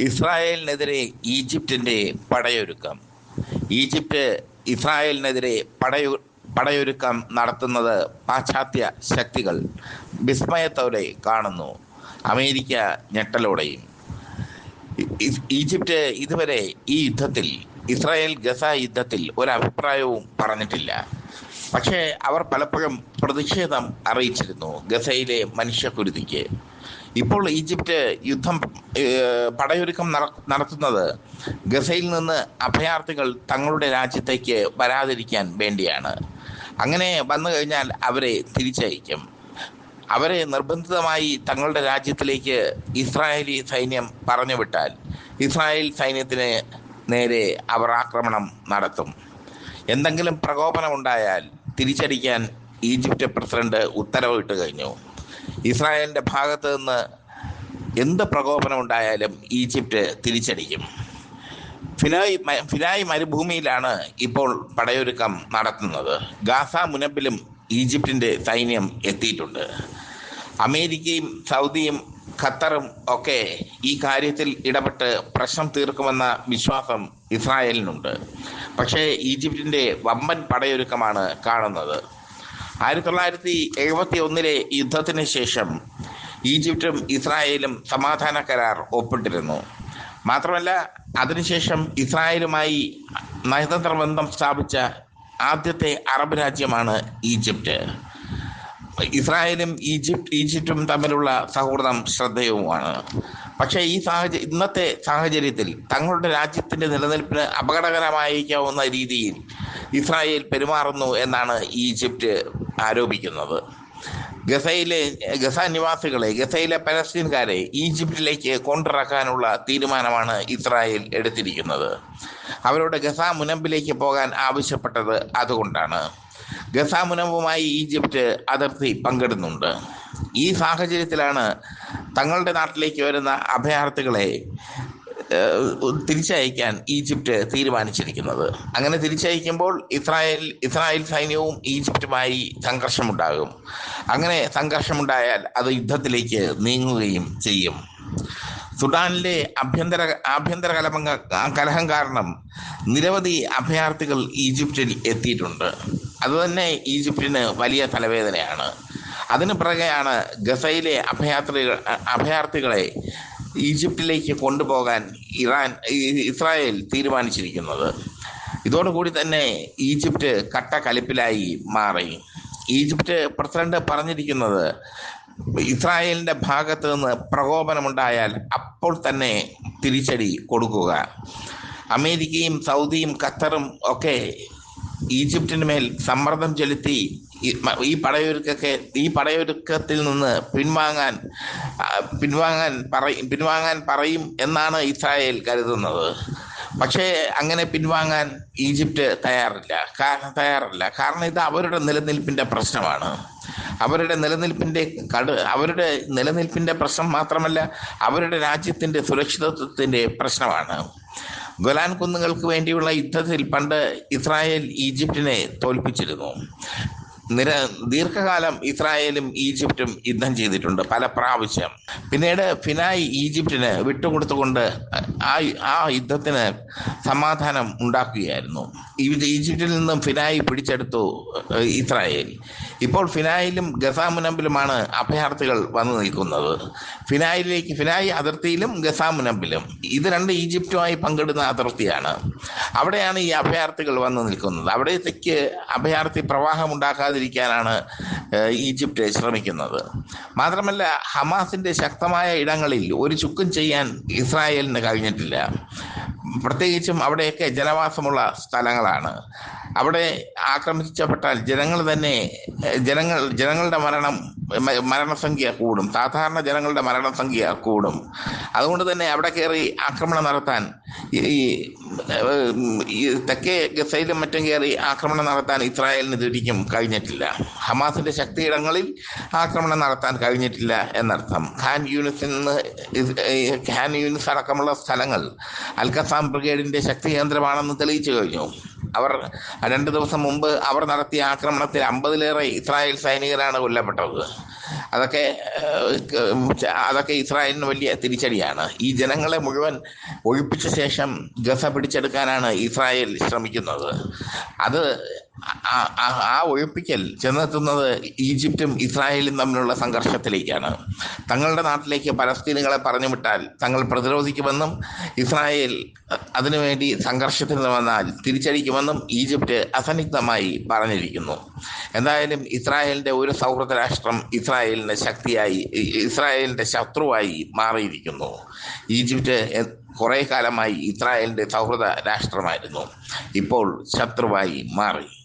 ഇസ്രായേലിനെതിരെ ഈജിപ്തിന്റെ പടയൊരുക്കം. ഈജിപ്ത് ഇസ്രായേലിനെതിരെ പടയൊ പടയൊരുക്കം നടത്തുന്നത് പാശ്ചാത്യ ശക്തികൾ വിസ്മയത്തോടെ കാണുന്നു. അമേരിക്ക ഞെട്ടലോടെയും. ഈ- ഈ- ഈജിപ്ത് ഇതുവരെ ഈ യുദ്ധത്തിൽ ഇസ്രായേൽ ഗസ യുദ്ധത്തിൽ ഒരു അഭിപ്രായവും പറഞ്ഞിട്ടില്ല. പക്ഷേ അവർ പലപ്പോഴും പ്രതിഷേധം അറിയിച്ചിരുന്നു ഗസയിലെ മനുഷ്യക്കുരുതിക്ക് ഇപ്പോൾ ഈജിപ്റ്റ് യുദ്ധം പടയൊരുക്കം നടത്തുന്നത് ഗസയിൽ നിന്ന് അഭയാർത്ഥികൾ തങ്ങളുടെ രാജ്യത്തേക്ക് വരാതിരിക്കാൻ വേണ്ടിയാണ്. അങ്ങനെ വന്നു കഴിഞ്ഞാൽ അവരെ തിരിച്ചയക്കും. അവരെ നിർബന്ധിതമായി തങ്ങളുടെ രാജ്യത്തിലേക്ക് ഇസ്രായേലി സൈന്യം പറഞ്ഞുവിട്ടാൽ ഇസ്രായേൽ സൈന്യത്തിന് നേരെ അവർ ആക്രമണം നടത്തും. എന്തെങ്കിലും പ്രകോപനമുണ്ടായാൽ തിരിച്ചടിക്കാൻ ഈജിപ്റ്റ് പ്രസിഡന്റ് ഉത്തരവിട്ട് കഴിഞ്ഞു. ഇസ്രായേലിന്റെ ഭാഗത്ത് നിന്ന് എന്ത് പ്രകോപനം ഉണ്ടായാലും ഈജിപ്റ്റ് തിരിച്ചടിക്കും. ഫിനായ് ഫിനായി മരുഭൂമിയിലാണ് ഇപ്പോൾ പടയൊരുക്കം നടത്തുന്നത്. ഗാസ മുനമ്പിലും ഈജിപ്തിന്റെ സൈന്യം എത്തിയിട്ടുണ്ട്. അമേരിക്കയും സൗദിയും ഖത്തറും ഒക്കെ ഈ കാര്യത്തിൽ ഇടപെട്ട് പ്രശ്നം തീർക്കുമെന്ന വിശ്വാസം ഇസ്രായേലിനുണ്ട്. പക്ഷേ ഈജിപ്തിന്റെ വമ്പൻ പടയൊരുക്കമാണ് കാണുന്നത്. ആയിരത്തി തൊള്ളായിരത്തി എഴുപത്തി ഒന്നിലെ യുദ്ധത്തിന് ശേഷം ഈജിപ്തും ഇസ്രായേലും സമാധാന കരാർ ഒപ്പിട്ടിരുന്നു. മാത്രമല്ല അതിനുശേഷം ഇസ്രായേലുമായി നയതന്ത്ര ബന്ധം സ്ഥാപിച്ച ആദ്യത്തെ അറബ് രാജ്യമാണ് ഈജിപ്റ്റ് ഇസ്രായേലും ഈജിപ്ത് ഈജിപ്തും തമ്മിലുള്ള സൗഹൃദം ശ്രദ്ധേയവുമാണ്. പക്ഷേ ഈ സാഹചര്യ ഇന്നത്തെ സാഹചര്യത്തിൽ തങ്ങളുടെ രാജ്യത്തിന്റെ നിലനിൽപ്പിന് അപകടകരമായിരിക്കാവുന്ന രീതിയിൽ ഇസ്രായേൽ പെരുമാറുന്നു എന്നാണ് ഈജിപ്റ്റ് ആരോപിക്കുന്നത്. ഗസയിലെ ഗസ നിവാസികളെ ഗസയിലെ പലസ്തീൻകാരെ ഈജിപ്തിലേക്ക് കൊണ്ടിറക്കാനുള്ള തീരുമാനമാണ് ഇസ്രായേൽ എടുത്തിരിക്കുന്നത്. അവരോട് ഗസ മുനമ്പിലേക്ക് പോകാൻ ആവശ്യപ്പെട്ടത് അതുകൊണ്ടാണ്. ഗസ മുനമ്പുമായി ഈജിപ്റ്റ് അതിർത്തി പങ്കിടുന്നുണ്ട്. ഈ സാഹചര്യത്തിലാണ് തങ്ങളുടെ നാട്ടിലേക്ക് വരുന്ന അഭയാർത്ഥികളെ തിരിച്ചയക്കാൻ ഈജിപ്റ്റ് തീരുമാനിച്ചിരിക്കുന്നത്. അങ്ങനെ തിരിച്ചയക്കുമ്പോൾ ഇസ്രായേൽ ഇസ്രായേൽ സൈന്യവും ഈജിപ്തുമായി സംഘർഷമുണ്ടാകും. അങ്ങനെ സംഘർഷമുണ്ടായാൽ അത് യുദ്ധത്തിലേക്ക് നീങ്ങുകയും ചെയ്യും. സുഡാനിലെ ആഭ്യന്തര ആഭ്യന്തര കലമങ്ങ കലഹം കാരണം നിരവധി അഭയാർത്ഥികൾ ഈജിപ്തിൽ എത്തിയിട്ടുണ്ട്. അതുതന്നെ ഈജിപ്തിന് വലിയ തലവേദനയാണ്. അതിന് പിറകെയാണ് ഗസയിലെ അഭയാർത്ഥികൾ അഭയാർത്ഥികളെ ഈജിപ്തിലേക്ക് കൊണ്ടുപോകാൻ ഇറാൻ ഇസ്രായേൽ തീരുമാനിച്ചിരിക്കുന്നത്. ഇതോടുകൂടി തന്നെ ഈജിപ്റ്റ് കട്ട കലിപ്പിലായി മാറി. ഈജിപ്റ്റ് പ്രസിഡന്റ് പറഞ്ഞിരിക്കുന്നത് ഇസ്രായേലിന്റെ ഭാഗത്ത് നിന്ന് പ്രകോപനമുണ്ടായാൽ അപ്പോൾ തന്നെ തിരിച്ചടി കൊടുക്കുക. അമേരിക്കയും സൗദിയും ഖത്തറും ഒക്കെ ഈജിപ്തിന് മേൽ സമ്മർദ്ദം ചെലുത്തി ഈ- പടയൊരുക്കൊക്കെ ഈ പടയൊരുക്കത്തിൽ നിന്ന് പിൻവാങ്ങാൻ പിൻവാങ്ങാൻ പറയും പിൻവാങ്ങാൻ പറയും എന്നാണ് ഇസ്രായേൽ കരുതുന്നത്. പക്ഷേ അങ്ങനെ പിൻവാങ്ങാൻ ഈജിപ്റ്റ് തയ്യാറില്ല. കാരണം തയ്യാറല്ല. കാരണം ഇത് അവരുടെ നിലനിൽപ്പിന്റെ പ്രശ്നമാണ്. അവരുടെ നിലനിൽപ്പിന്റെ കട് അവരുടെ നിലനിൽപ്പിന്റെ പ്രശ്നം മാത്രമല്ല അവരുടെ രാജ്യത്തിന്റെ സുരക്ഷിതത്വത്തിന്റെ പ്രശ്നമാണ്. ഗൊലാൻ കുന്നുകൾക്ക് വേണ്ടിയുള്ള യുദ്ധത്തിൽ പണ്ട് ഇസ്രായേൽ ഈജിപ്തിനെ തോൽപ്പിച്ചിരുന്നു. നിര ദീർഘകാലം ഇസ്രായേലും ഈജിപ്തും യുദ്ധം ചെയ്തിട്ടുണ്ട് പല പ്രാവശ്യം. പിന്നീട് ഫിനായി ഈജിപ്തിന് വിട്ടുകൊടുത്തുകൊണ്ട് ആ ആ യുദ്ധത്തിന് സമാധാനം ഉണ്ടാക്കുകയായിരുന്നു. ഈജിപ്തിൽ നിന്നും ഫിനായി പിടിച്ചെടുത്തു ഇസ്രായേൽ. ഇപ്പോൾ ഫിനായിലും ഗസാമുനമ്പിലുമാണ് അഭയാർത്ഥികൾ വന്നു നിൽക്കുന്നത്. ഫിനായിലേക്ക് ഫിനായി അതിർത്തിയിലും ഗസാമുനമ്പിലും. ഇത് രണ്ട് ഈജിപ്റ്റുമായി പങ്കിടുന്ന അതിർത്തിയാണ്. അവിടെയാണ് ഈ അഭയാർത്ഥികൾ വന്നു നിൽക്കുന്നത്. അവിടത്തേക്ക് അഭയാർത്ഥി പ്രവാഹം ഉണ്ടാക്കാതിരിക്കാനാണ് ഈജിപ്റ്റ് ശ്രമിക്കുന്നത്. മാത്രമല്ല ഹമാസിന്റെ ശക്തമായ ഇടങ്ങളിൽ ഒരു ചുക്കും ചെയ്യാൻ ഇസ്രായേലിന് കഴിഞ്ഞിട്ടില്ല. പ്രത്യേകിച്ചും അവിടെയൊക്കെ ജനവാസമുള്ള സ്ഥലങ്ങളാണ്. അവിടെ ആക്രമിക്കപ്പെട്ടാൽ ജനങ്ങൾ തന്നെ ജനങ്ങൾ ജനങ്ങളുടെ മരണം മരണസംഖ്യ കൂടും. സാധാരണ ജനങ്ങളുടെ മരണസംഖ്യ കൂടും. അതുകൊണ്ട് തന്നെ അവിടെ കയറി ആക്രമണം നടത്താൻ ഈ തെക്കേ ഗസയിലും മറ്റും കയറി ആക്രമണം നടത്താൻ ഇസ്രായേലിന് ഇതൊരിക്കും കഴിഞ്ഞിട്ടില്ല. ഹമാസിന്റെ ശക്തിയിടങ്ങളിൽ ആക്രമണം നടത്താൻ കഴിഞ്ഞിട്ടില്ല എന്നർത്ഥം. ഖാൻ യൂണിസിൽ നിന്ന് ഖാൻ യൂണിസ് അടക്കമുള്ള സ്ഥലങ്ങൾ അൽക്കസാം ബ്രിഗേഡിന്റെ ശക്തി കേന്ദ്രമാണെന്ന് തെളിയിച്ചു കഴിഞ്ഞു. അവർ രണ്ട് ദിവസം മുമ്പ് അവർ നടത്തിയ ആക്രമണത്തിൽ അമ്പതിലേറെ ഇസ്രായേൽ സൈനികരാണ് കൊല്ലപ്പെട്ടത്. അതൊക്കെ അതൊക്കെ ഇസ്രായേലിന് വലിയ തിരിച്ചടിയാണ്. ഈ ജനങ്ങളെ മുഴുവൻ ഒഴിപ്പിച്ച ശേഷം ഗസ പിടിച്ചെടുക്കാനാണ് ഇസ്രായേൽ ശ്രമിക്കുന്നത്. അത് ആ ഒഴിപ്പിക്കൽ ചെന്നെത്തുന്നത് ഈജിപ്തും ഇസ്രായേലും തമ്മിലുള്ള സംഘർഷത്തിലേക്കാണ്. തങ്ങളുടെ നാട്ടിലേക്ക് പലസ്തീനുകളെ പറഞ്ഞു വിട്ടാൽ തങ്ങൾ പ്രതിരോധിക്കുമെന്നും ഇസ്രായേൽ അതിനുവേണ്ടി സംഘർഷത്തിന് വന്നാൽ തിരിച്ചടിക്കുമെന്നും ഈജിപ്റ്റ് അസന്നിഗ്ധമായി പറഞ്ഞിരിക്കുന്നു. എന്തായാലും ഇസ്രായേലിന്റെ ഒരു സൗഹൃദ രാഷ്ട്രം ഇസ്രായേലിന്റെ ശക്തിയായി ഇസ്രായേലിന്റെ ശത്രുവായി മാറിയിരിക്കുന്നു. ഈജിപ്റ്റ് കുറേ കാലമായി ഇസ്രായേലിന്റെ സൗഹൃദ രാഷ്ട്രമായിരുന്നു ഇപ്പോൾ ശത്രുവായി മാറി.